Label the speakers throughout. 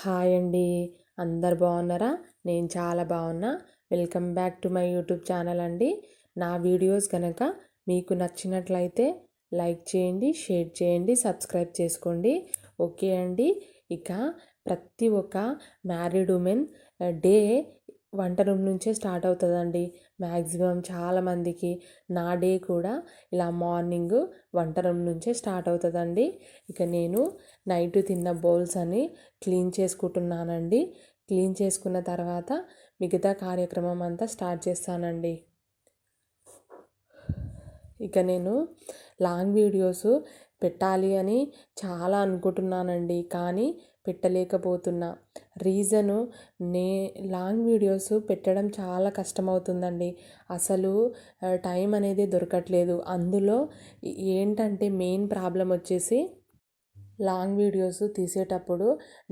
Speaker 1: Hi అండి. అందరు బాగున్నారా? నేను చాలా బాగున్నా. Welcome back to my YouTube channel అండి. నా వీడియోస్ కనుక మీకు నచ్చినట్లయితే లైక్ చేయండి షేర్ చేయండి సబ్స్క్రైబ్ చేసుకోండి. ఓకే అండి. ఇక ప్రతి ఒక్క మ్యారీడ్ ఉమెన్ డే వంట రూమ్ నుంచే స్టార్ట్ అవుతుందండి. మ్యాక్సిమం చాలామందికి నా డే కూడా ఇలా మార్నింగ్ వంట రూమ్ నుంచే స్టార్ట్ అవుతుందండి. ఇక నేను నైట్ తిన్న బౌల్స్ అని క్లీన్ చేసుకుంటున్నానండి. క్లీన్ చేసుకున్న తర్వాత మిగతా కార్యక్రమం అంతా స్టార్ట్ చేస్తానండి. ఇక నేను లాంగ్ వీడియోస్ పెట్టాలి అని చాలా అనుకుంటున్నానండి. కానీ పెట్టలేకపోతున్నా. రీజను నే లాంగ్ వీడియోస్ పెట్టడం చాలా కష్టమవుతుందండి. అసలు టైం అనేది దొరకట్లేదు. అందులో ఏంటంటే మెయిన్ ప్రాబ్లం వచ్చేసి లాంగ్ వీడియోస్ తీసేటప్పుడు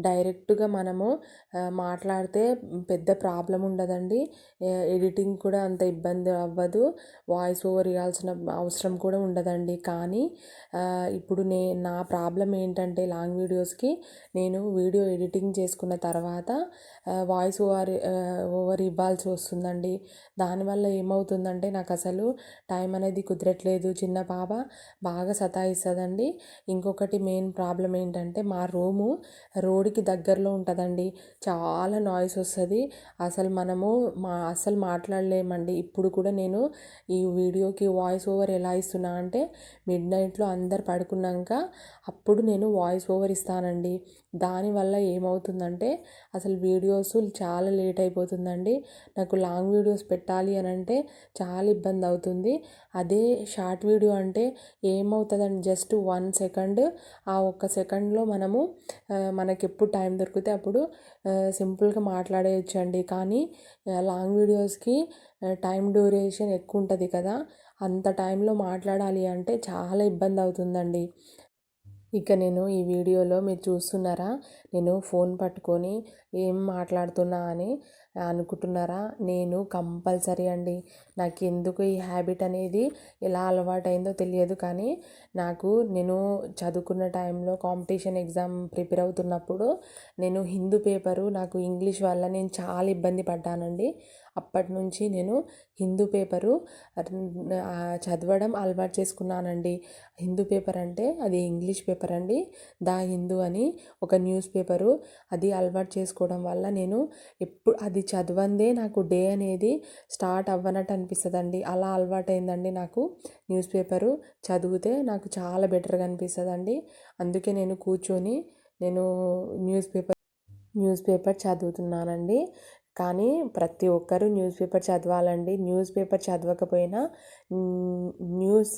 Speaker 1: డైరెక్ట్గా మనము మాట్లాడితే పెద్ద ప్రాబ్లం ఉండదండి. ఎడిటింగ్ కూడా అంత ఇబ్బంది అవ్వదు. వాయిస్ ఓవర్ ఇవ్వాల్సిన అవసరం కూడా ఉండదండి. కానీ ఇప్పుడు నే నా ప్రాబ్లం ఏంటంటే లాంగ్ వీడియోస్కి నేను వీడియో ఎడిటింగ్ చేసుకున్న తర్వాత వాయిస్ ఓవర్ ఓవర్ ఇవ్వాల్సి వస్తుందండి. దానివల్ల ఏమవుతుందంటే నాకు అసలు టైం అనేది కుదరట్లేదు. చిన్న పాప బాగా సతాయిస్తుందండి. ఇంకొకటి మెయిన్ ప్రాబ్లం ప్రాబ్లం ఏంటంటే మా రూము రోడ్డుకి దగ్గరలో ఉంటుందండి. చాలా నాయిస్ వస్తుంది. అసలు మనము మా అసలు మాట్లాడలేమండి. ఇప్పుడు కూడా నేను ఈ వీడియోకి వాయిస్ ఓవర్ ఎలా ఇస్తున్నా అంటే మిడ్ నైట్లో అందరు పడుకున్నాక అప్పుడు నేను వాయిస్ ఓవర్ ఇస్తానండి. దానివల్ల ఏమవుతుందంటే అసలు వీడియోస్ చాలా లేట్ అయిపోతుందండి. నాకు లాంగ్ వీడియోస్ పెట్టాలి అని అంటే చాలా ఇబ్బంది అవుతుంది. అదే షార్ట్ వీడియో అంటే ఏమవుతుందండి జస్ట్ వన్ సెకండ్. ఆ ఒక్క సెకండ్లో మనము మనకి ఎప్పుడు టైం దొరికితే అప్పుడు సింపుల్గా మాట్లాడేయచ్చు అండి కానీ లాంగ్ వీడియోస్కి టైం డ్యూరేషన్ ఎక్కువ ఉంటుంది కదా. అంత టైంలో మాట్లాడాలి అంటే చాలా ఇబ్బంది అవుతుందండి. ఇక నేను ఈ వీడియోలో మీరు చూస్తున్నారా? నేను ఫోన్ పట్టుకొని ఏం మాట్లాడుతున్నా అని అనుకుంటున్నారా? నేను కంపల్సరీ అండి. నాకు ఎందుకు ఈ హ్యాబిట్ అనేది ఎలా అలవాటైందో తెలియదు కానీ నాకు నేను చదువుకున్న టైంలో కాంపిటీషన్ ఎగ్జామ్ ప్రిపేర్ అవుతున్నప్పుడు నేను హిందూ పేపరు నాకు ఇంగ్లీష్ వల్ల నేను చాలా ఇబ్బంది పడ్డానండి. అప్పటి నుంచి నేను హిందూ పేపరు చదవడం అలవాటు చేసుకున్నానండి. హిందూ పేపర్ అంటే అది ఇంగ్లీష్ పేపర్ అండి. ద హిందూ అని ఒక న్యూస్ పేపరు. అది అలవాటు చేసుకోవడం వల్ల నేను ఎప్పుడు అది చదవందే నాకు డే అనేది స్టార్ట్ అవ్వనట్టు అనిపిస్తుందండి అలా అలవాటైందండి నాకు న్యూస్ పేపరు. చదివితే నాకు చాలా బెటర్గా అనిపిస్తుందండి. అందుకే నేను కూర్చొని నేను న్యూస్ పేపర్ న్యూస్ పేపర్ చదువుతున్నానండి. కానీ ప్రతి ఒక్కరూ న్యూస్ పేపర్ చదవాలండి. న్యూస్ పేపర్ చదవకపోయినా న్యూస్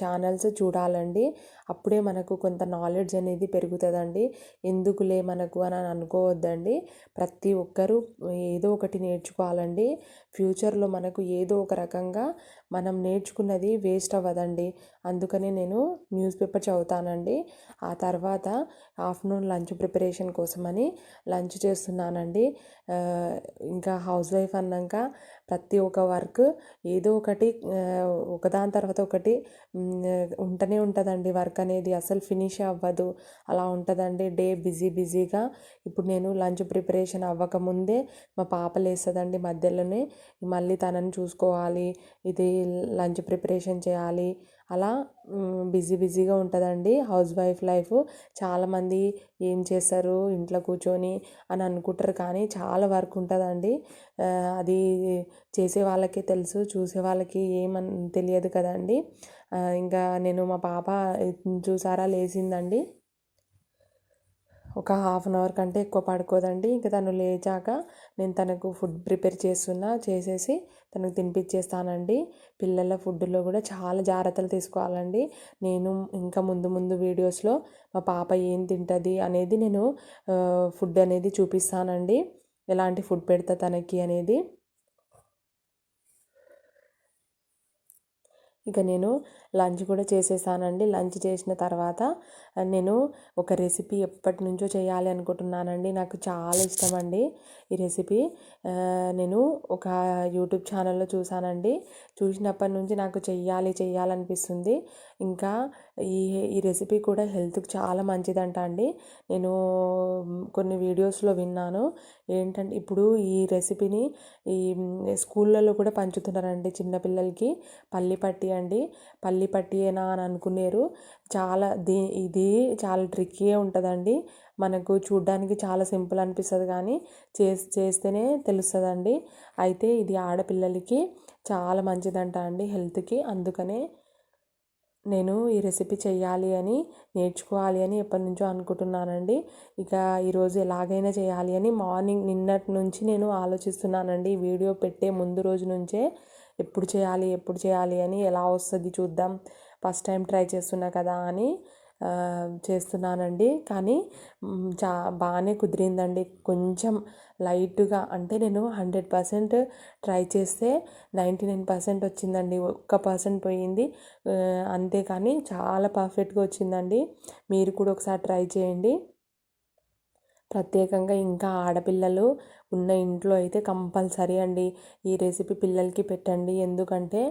Speaker 1: ఛానల్స్ చూడాలండి. అప్పుడే మనకు కొంత నాలెడ్జ్ అనేది పెరుగుతుందండి. ఎందుకులే మనకు అని అనుకోవద్దండి. ప్రతి ఒక్కరూ ఏదో ఒకటి నేర్చుకోవాలండి. ఫ్యూచర్లో మనకు ఏదో ఒక రకంగా మనం నేర్చుకున్నది వేస్ట్ అవ్వదండి. అందుకనే నేను న్యూస్ పేపర్ చదువుతానండి. ఆ తర్వాత ఆఫ్టర్నూన్ లంచ్ ప్రిపరేషన్ కోసమని లంచ్ చేస్తున్నానండి. ఇంకా హౌస్ వైఫ్ అన్నాక ప్రతి ఒక్క వర్క్ ఏదో ఒకటి ఒకదాని తర్వాత ఒకటి ఉంటూనే ఉంటుందండి. వర్క్ అనేది అసలు ఫినిష్ అవ్వదు. అలా ఉంటుందండి. డే బిజీ బిజీగా. ఇప్పుడు నేను లంచ్ ప్రిపరేషన్ అవ్వకముందే మా పాప లేస్తుందండి మధ్యలోనే. మళ్ళీ తనని చూసుకోవాలి. ఇది లంచ్ ప్రిపరేషన్ చేయాలి. అలా బిజీ బిజీగా ఉంటుందండి. House wife life. చాలామంది ఏం చేస్తారు? ఇంట్లో కూర్చొని అని అనుకుంటారు కానీ చాలా వర్క్ ఉంటుందండి. అది చేసే వాళ్ళకే తెలుసు చూసే వాళ్ళకి ఏమని తెలియదు కదండి. ఇంకా నేను మా పాప చూసారా? లేచిందండి. ఒక హాఫ్ అన్ అవర్ కంటే ఎక్కువ పడుకోదండి. ఇంకా తను లేచాక నేను తనకు ఫుడ్ ప్రిపేర్ చేస్తున్నా చేసేసి తనకు తినిపించేస్తానండి పిల్లల ఫుడ్లో కూడా చాలా జాగ్రత్తలు తీసుకోవాలండి. నేను ఇంకా ముందు ముందు వీడియోస్లో మా పాప ఏం తింటుంది అనేది నేను ఫుడ్ అనేది చూపిస్తానండి. ఎలాంటి ఫుడ్ పెడతా తనకి అనేది. ఇక నేను లంచ్ కూడా చేసేసానండి. లంచ్ చేసిన తర్వాత నేను ఒక రెసిపీ ఎప్పటి నుంచో చేయాలి అనుకుంటున్నానండి. నాకు చాలా ఇష్టం అండి ఈ రెసిపీ. నేను ఒక యూట్యూబ్ ఛానల్లో చూసానండి. చూసినప్పటి నుంచి నాకు చెయ్యాలి చెయ్యాలనిపిస్తుంది ఇంకా ఈ ఈ రెసిపీ కూడా హెల్త్కి చాలా మంచిదంట అండి. నేను కొన్ని వీడియోస్లో విన్నాను. ఏంటంటే ఇప్పుడు ఈ రెసిపీని ఈ స్కూళ్ళలో కూడా పంచుతున్నారండి చిన్నపిల్లలకి పల్లి పట్టి అండి. పల్లి పట్టియేనా అని అనుకునేరు. చాలా దీ ఇది చాలా ట్రిక్కీ ఉంటుందండి. మనకు చూడ్డానికి చాలా సింపుల్ అనిపిస్తుంది కానీ చేసి చేస్తేనే తెలుస్తుందండి. అయితే ఇది ఆడపిల్లలకి చాలా మంచిదంట అండి హెల్త్కి. అందుకనే నేను ఈ రెసిపీ చేయాలి అని నేర్చుకోవాలి అని ఎప్పటి నుంచో అనుకుంటున్నానండి. ఇక ఈరోజు ఎలాగైనా చేయాలి అని మార్నింగ్ నిన్నటి నుంచి నేను ఆలోచిస్తున్నానండి. ఈ వీడియో పెట్టే ముందు రోజు నుంచే ఎప్పుడు చేయాలి ఎప్పుడు చేయాలి అని ఎలా వస్తుంది చూద్దాం. ఫస్ట్ టైం ట్రై చేస్తున్నా కదా అని చేస్తున్నానండి. కానీ చా బాగానే కుదిరిందండి. కొంచెం లైట్గా అంటే నేను హండ్రెడ్ పర్సెంట్ ట్రై చేస్తే నైంటీ నైన్ పర్సెంట్ వచ్చిందండి. ఒక్క పర్సెంట్ పోయింది. అంతేకాని చాలా పర్ఫెక్ట్గా వచ్చిందండి. మీరు కూడా ఒకసారి ట్రై చేయండి. ప్రత్యేకంగా ఇంకా ఆడపిల్లలు ఉన్న ఇంట్లో అయితే కంపల్సరీ అండి. ఈ రెసిపీ పిల్లలకి పెట్టండి. ఎందుకంటే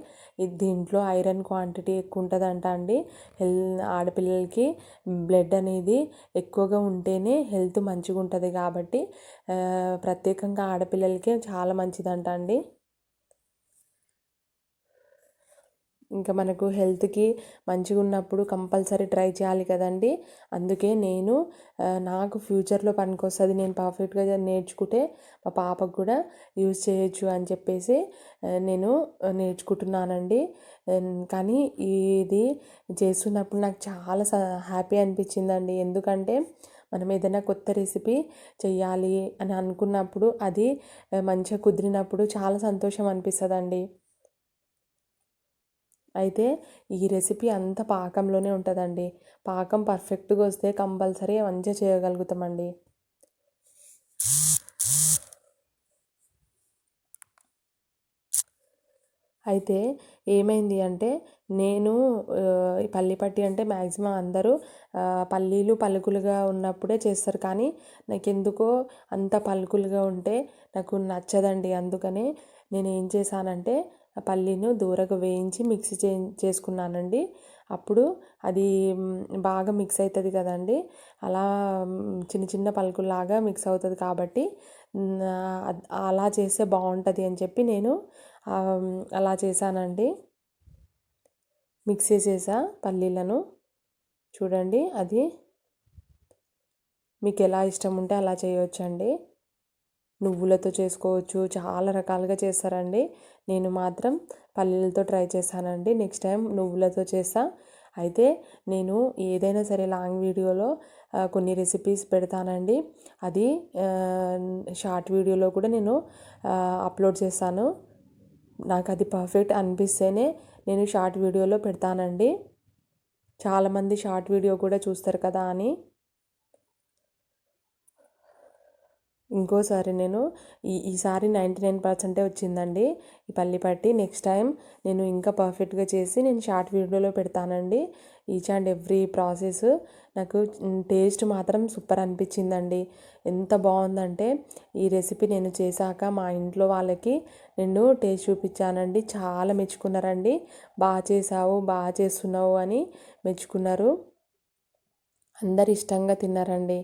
Speaker 1: దీంట్లో ఐరన్ క్వాంటిటీ ఎక్కువ ఉంటుందంట అండి. హెల్ ఆడపిల్లలకి బ్లడ్ అనేది ఎక్కువగా ఉంటేనే హెల్త్ మంచిగా ఉంటుంది కాబట్టి ప్రత్యేకంగా ఆడపిల్లలకి చాలా మంచిదంట అండి. ఇంకా మనకు హెల్త్కి మంచిగా ఉన్నప్పుడు కంపల్సరీ ట్రై చేయాలి కదండి. అందుకే నేను నాకు ఫ్యూచర్లో పనికొస్తుంది నేను పర్ఫెక్ట్గా నేర్చుకుంటే మా పాపకు కూడా యూజ్ చేయొచ్చు అని చెప్పేసి నేను నేర్చుకుంటున్నానండి. కానీ ఇది చేస్తున్నప్పుడు నాకు చాలా హ్యాపీ అనిపించిందండి. ఎందుకంటే మనం ఏదైనా కొత్త రెసిపీ చేయాలి అని అనుకున్నప్పుడు అది మంచిగా కుదిరినప్పుడు చాలా సంతోషం అనిపిస్తుందండి. అయితే ఈ రెసిపీ అంతా పాకంలోనే ఉంటుందండి. పాకం పర్ఫెక్ట్గా వస్తే కంపల్సరీ మంచిగా చేయగలుగుతామండి. అయితే ఏమైంది అంటే నేను పల్లిపట్టి అంటే మ్యాక్సిమం అందరూ పల్లీలు పలుకులుగా ఉన్నప్పుడే చేస్తారు. కానీ నాకు ఎందుకో అంత పలుకులుగా ఉంటే నాకు నచ్చదండి. అందుకనే నేను ఏం చేశానంటే పల్లీను దూరగా వేయించి మిక్సీ చే చేసుకున్నానండి. అప్పుడు అది బాగా మిక్స్ అవుతుంది కదండి. అలా చిన్న చిన్న పలుకుల్లాగా మిక్స్ అవుతుంది కాబట్టి అలా చేస్తే బాగుంటుంది అని చెప్పి నేను అలా చేశానండి. మిక్స్ చేసేసా పల్లీలను. చూడండి అది మీకు ఎలా ఇష్టం ఉంటే అలా చేయవచ్చండి నువ్వులతో చేసుకోవచ్చు. చాలా రకాలుగా చేస్తారండి. నేను మాత్రం పల్లీలతో ట్రై చేశానండి. నెక్స్ట్ టైం నువ్వులతో చేస్తా. అయితే నేను ఏదైనా సరే లాంగ్ వీడియోలో కొన్ని రెసిపీస్ పెడతానండి. అది షార్ట్ వీడియోలో కూడా నేను అప్లోడ్ చేస్తాను. నాకు అది పర్ఫెక్ట్ అనిపిస్తేనే నేను షార్ట్ వీడియోలో పెడతానండి. చాలామంది షార్ట్ వీడియో కూడా చూస్తారు కదా అని. ఇంకోసారి నేను ఈ ఈసారి నైంటీ నైన్ పర్సెంటే వచ్చిందండి. ఈ పల్లి పట్టి నెక్స్ట్ టైం నేను ఇంకా పర్ఫెక్ట్గా చేసి నేను షార్ట్ వీడియోలో పెడతానండి. ఈచ్ అండ్ ఎవ్రీ ప్రాసెస్ నాకు టేస్ట్ మాత్రం సూపర్ అనిపించిందండి. ఎంత బాగుందంటే ఈ రెసిపీ నేను చేశాక మా ఇంట్లో వాళ్ళకి నేను టేస్ట్ చూపించానండి. చాలా మెచ్చుకున్నారండి. బాగా చేసావు బాగా చేస్తున్నావు అని మెచ్చుకున్నారు. అందరు ఇష్టంగా తిన్నారండి.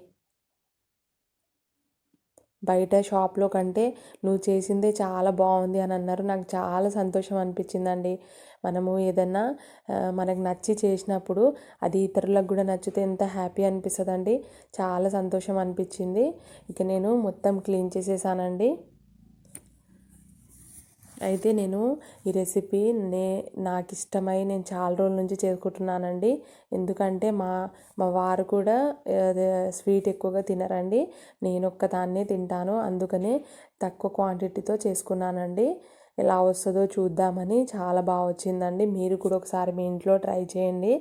Speaker 1: బయట షాప్లో కంటే నువ్వు చేసిందే చాలా బాగుంది అని అన్నారు. నాకు చాలా సంతోషం అనిపించిందండి. మనము ఏదన్నా మనకు నచ్చి చేసినప్పుడు అది ఇతరులకు కూడా నచ్చితే ఎంత హ్యాపీ అనిపిస్తుందండి. చాలా సంతోషం అనిపించింది. ఇక నేను మొత్తం క్లీన్ చేసేసానండి. అయితే నేను ఈ రెసిపీ నే నాకు ఇష్టమై నేను చాలా రోజుల నుంచి చేసుకుంటున్నానండి ఎందుకంటే మా మా వారు కూడా స్వీట్ ఎక్కువగా తినరండి. నేను ఒక్కదాన్నే తింటాను. అందుకనే తక్కువ క్వాంటిటీతో చేసుకున్నానండి. ఎలా వస్తుందో చూద్దామని చాలా బాగా వచ్చిందండి మీరు కూడా ఒకసారి మీ ఇంట్లో ట్రై చేయండి.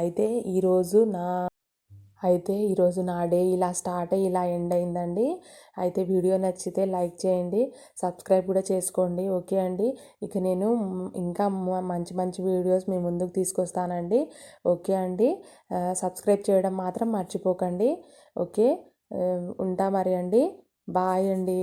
Speaker 1: అయితే ఈరోజు నా అయితే ఈరోజు నా డే ఇలా స్టార్ట్ అయ్యి ఇలా ఎండ్ అయిందండి. అయితే వీడియో నచ్చితే లైక్ చేయండి సబ్స్క్రైబ్ కూడా చేసుకోండి. ఓకే అండి. ఇక నేను ఇంకా మంచి మంచి వీడియోస్ మీ ముందుకు తీసుకొస్తానండి. ఓకే అండి. సబ్స్క్రైబ్ చేయడం మాత్రం మర్చిపోకండి. ఓకే. ఉంటా మరి అండి. బాయ్ అండి.